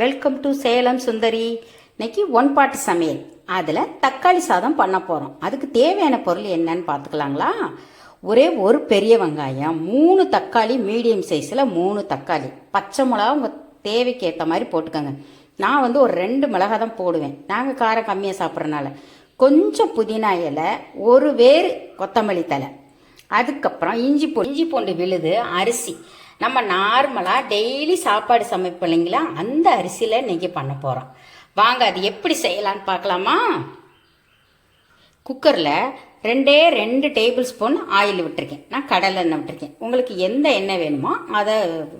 Welcome to Salem சுந்தரி இன்னைக்கு one பாட்டு சமையல். அதில் தக்காளி சாதம் பண்ண போகிறோம் அதுக்கு தேவையான பொருள் என்னன்னு பார்த்துக்கலாங்களா? ஒரே ஒரு பெரிய வெங்காயம் மூணு தக்காளி மீடியம் சைஸில் மூணு தக்காளி. பச்சை மிளகா உங்கள் தேவைக்கு ஏற்ற மாதிரி போட்டுக்கோங்க. நான் வந்து ஒரு ரெண்டு மிளகா தான் போடுவேன். நாங்கள் காரம் கம்மியாக சாப்பிட்றனால. கொஞ்சம் புதினா இலை ஒரு வேறு கொத்தமல்லி தலை அதுக்கப்புறம் இஞ்சி பூ இஞ்சி பூண்டு விழுது அரிசி. நம்ம நார்மலாக டெய்லி சாப்பாடு சமைப்போம் இல்லைங்களா? அந்த அரிசியில் இன்றைக்கி பண்ண போகிறோம் வாங்க அது எப்படி செய்யலான்னு பார்க்கலாமா? குக்கரில் ரெண்டே ரெண்டு டேபிள் ஸ்பூன் ஆயில் விட்டுருக்கேன். நான் கடலை எண்ணெய் விட்டுருக்கேன். உங்களுக்கு எந்த எண்ணெய் வேணுமோ அதை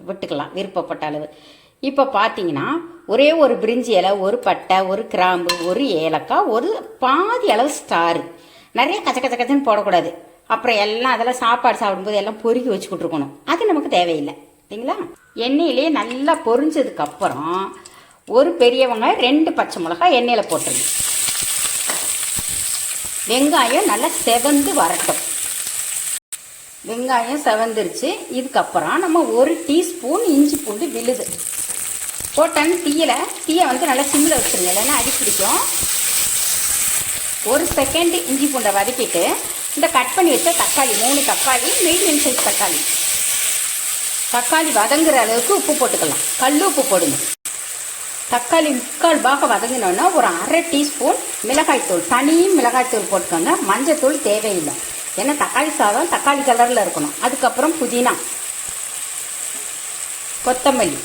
விட்டுக்கலாம் விருப்பப்பட்ட அளவு. இப்போ பார்த்தீங்கன்னா ஒரே ஒரு பிரிஞ்சி இலை ஒரு பட்டை ஒரு கிராம்பு ஒரு ஏலக்காய் ஒரு பாதி அளவு ஸ்டாரு. நிறைய கச்ச கச்ச கச்சன்னு போடக்கூடாது. அப்புறம் எல்லாம் அதெல்லாம் சாப்பாடு சாப்பிடும்போது எல்லாம் பொறுக்கி வச்சுக்கிட்டுருக்கணும். அது நமக்கு தேவையில்லை. சரிங்களா எண்ணெயிலேயே நல்லா பொரிஞ்சதுக்கப்புறம் ஒரு பெரிய வெங்காயம் ரெண்டு பச்சை மிளகாய் எண்ணெயில் போட்டுருங்க. வெங்காயம் நல்லா செவந்து வரட்டும். வெங்காயம் செவந்துருச்சு. இதுக்கப்புறம் நம்ம ஒரு டீஸ்பூன் இஞ்சி பூண்டு விழுது. போட்டேன்னு தீயில. தீயை வந்து நல்லா சிம்மில் வச்சுருங்க. இல்லைன்னா அடி பிடிக்கும் ஒரு செகண்ட் இஞ்சி பூண்டை வதக்கிட்டு இந்த கட் பண்ணி வச்ச தக்காளி மூணு தக்காளி மீடியம் சைஸ் தக்காளி. தக்காளி வதங்குற அளவுக்கு உப்பு போட்டுக்கலாம். கல் உப்பு போடுங்க. தக்காளி முக்கால் பாக வதங்கினோன்னா ஒரு அரை டீஸ்பூன் மிளகாய்த்தூள் தனி மிளகாய்த்தூள் போட்டுக்கோங்க. மஞ்சத்தூள் தேவையில்லை. ஏன்னா தக்காளி சாதம் தக்காளி கலரில் இருக்கணும். அதுக்கப்புறம் புதினா கொத்தமல்லி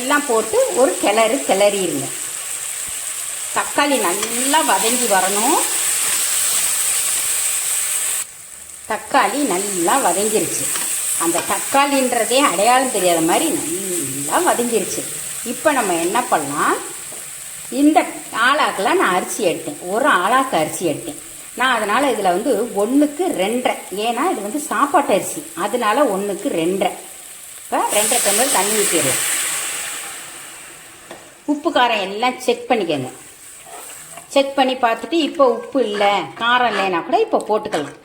எல்லாம் போட்டு ஒரு கிளறு கிளறிடுங்க. தக்காளி நல்லா வதங்கி வரணும். தக்காளி நல்லா வதங்கிருச்சு. அந்த தக்காளின்றதே அடையாளம் தெரியாத மாதிரி நல்லா வதங்கிருச்சு. இப்போ நம்ம என்ன பண்ணலாம்? இந்த ஆளாக்கெலாம் நான் அரிசி எடுத்தேன். ஒரு ஆளாக்கு அரிசி எடுத்தேன். நான் அதனால் இதில் வந்து ஒன்றுக்கு ரெண்டரை. ஏன்னா இது வந்து சாப்பாட்டு அரிசி. அதனால ஒன்றுக்கு ரெண்டரை. இப்போ ரெண்டரை டம்ளர் தண்ணி ஊற்றிடுவோம் உப்பு காரம் எல்லாம் செக் பண்ணிக்கோங்க. செக் பண்ணி பார்த்துட்டு இப்போ உப்பு இல்லை காரம் இல்லைன்னா கூட இப்போ போட்டுக்கலாம்.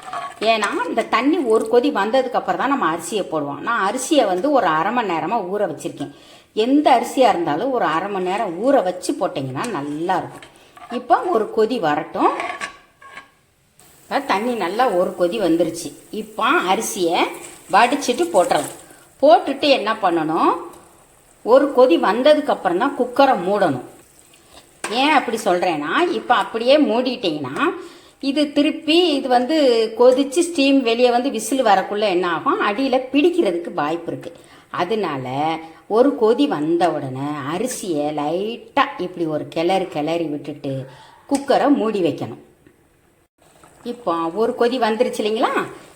ஏன்னா இந்த தண்ணி ஒரு கொதி வந்ததுக்கப்புறம் தான் நம்ம அரிசியை போடுவோம். நான் அரிசியை வந்து ஒரு அரை மணி நேரமாக ஊற வச்சுருக்கேன். எந்த அரிசியாக இருந்தாலும் ஒரு அரை மணி நேரம் ஊற வச்சு போட்டிங்கன்னா நல்லாயிருக்கும் இப்போ ஒரு கொதி வரட்டும். இப்போ தண்ணி நல்லா ஒரு கொதி வந்துருச்சு. இப்போ அரிசியை வடிச்சிட்டு போட்டுறலாம். போட்டுட்டு என்ன பண்ணணும்? ஒரு கொதி வந்ததுக்கப்புறம் தான் குக்கரை மூடணும். ஏன் அப்படி சொல்கிறேன்னா இப்போ அப்படியே மூடிட்டிங்கன்னா இது திருப்பி இது வந்து கொதிச்சு ஸ்டீம் வெளியே வந்து விசில் வரக்குள்ளே என்ன ஆகும் அடியில் பிடிக்கிறதுக்கு வாய்ப்பு இருக்குது அதனால ஒரு கொதி வந்த உடனே அரிசியை லைட்டாக இப்படி ஒரு கிளறு கிளறி விட்டுட்டு குக்கரை மூடி வைக்கணும். இப்போ ஒரு கொதி வந்துருச்சு இல்லைங்களா?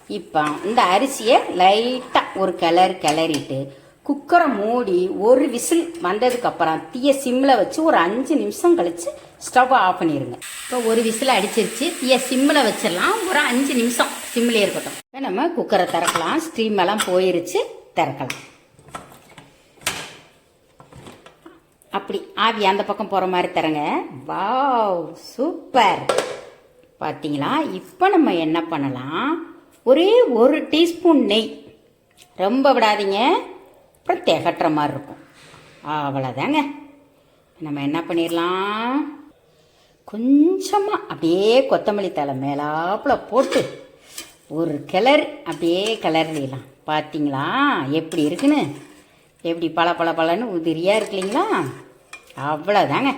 இப்போ இந்த அரிசியை லைட்டாக ஒரு கிளறு கிளறிட்டு குக்கரை மூடி ஒரு விசில் வந்ததுக்கு அப்புறம் தீய சிம்மில் வச்சு ஒரு அஞ்சு நிமிஷம் கழிச்சு ஸ்டவ் ஆஃப் பண்ணிடுங்க இப்போ ஒரு விசில் அடிச்சிருச்சு தீய சிம்மில் வச்சிடலாம். ஒரு அஞ்சு நிமிஷம் சிம்மில் இருக்கட்டும். இப்போ நம்ம குக்கரை திறக்கலாம். ஸ்டீம் எல்லாம் போயிருச்சு திறக்கலாம். அப்படி ஆவி அந்த பக்கம் போகிற மாதிரி தரங்க வாவ் சூப்பர். பார்த்தீங்களா இப்போ நம்ம என்ன பண்ணலாம்? ஒரே ஒரு டீஸ்பூன் நெய். ரொம்ப விடாதீங்க. அப்புறம் திகட்டுற மாதிரி இருக்கும். அவ்வளோதாங்க நம்ம என்ன பண்ணிடலாம் கொஞ்சமாக அப்படியே கொத்தமல்லி தலை மேலாப்பில் போட்டு ஒரு கிளர் அப்படியே கிளறிடலாம். பார்த்தீங்களா எப்படி இருக்குன்னு? எப்படி பல பல பலன்னு உதிரியாக இருக்கு இல்லைங்களா? அவ்வளோதாங்க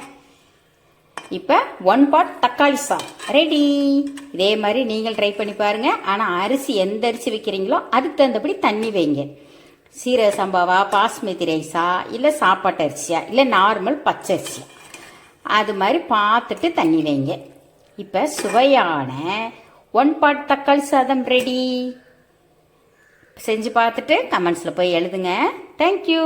இப்போ ஒன் பாட் தக்காளி சாஸ் ரெடி இதே மாதிரி நீங்கள் ட்ரை பண்ணி பாருங்கள் ஆனால் அரிசி எந்த அரிசி வைக்கிறீங்களோ அதுக்கு தகுந்தபடி தண்ணி வைங்க. சீரக சம்பாவா பாஸ்மதி ரைஸா இல்லை சாப்பாட்டு அரிசியா இல்லை நார்மல் பச்சரிசியா அது மாதிரி பார்த்துட்டு தண்ணி வைங்க. இப்போ சுவையான ஒன் பாட் தக்காளி சாதம் ரெடி செஞ்சு பார்த்துட்டு கமெண்ட்ஸில் போய் எழுதுங்க. தேங்க்யூ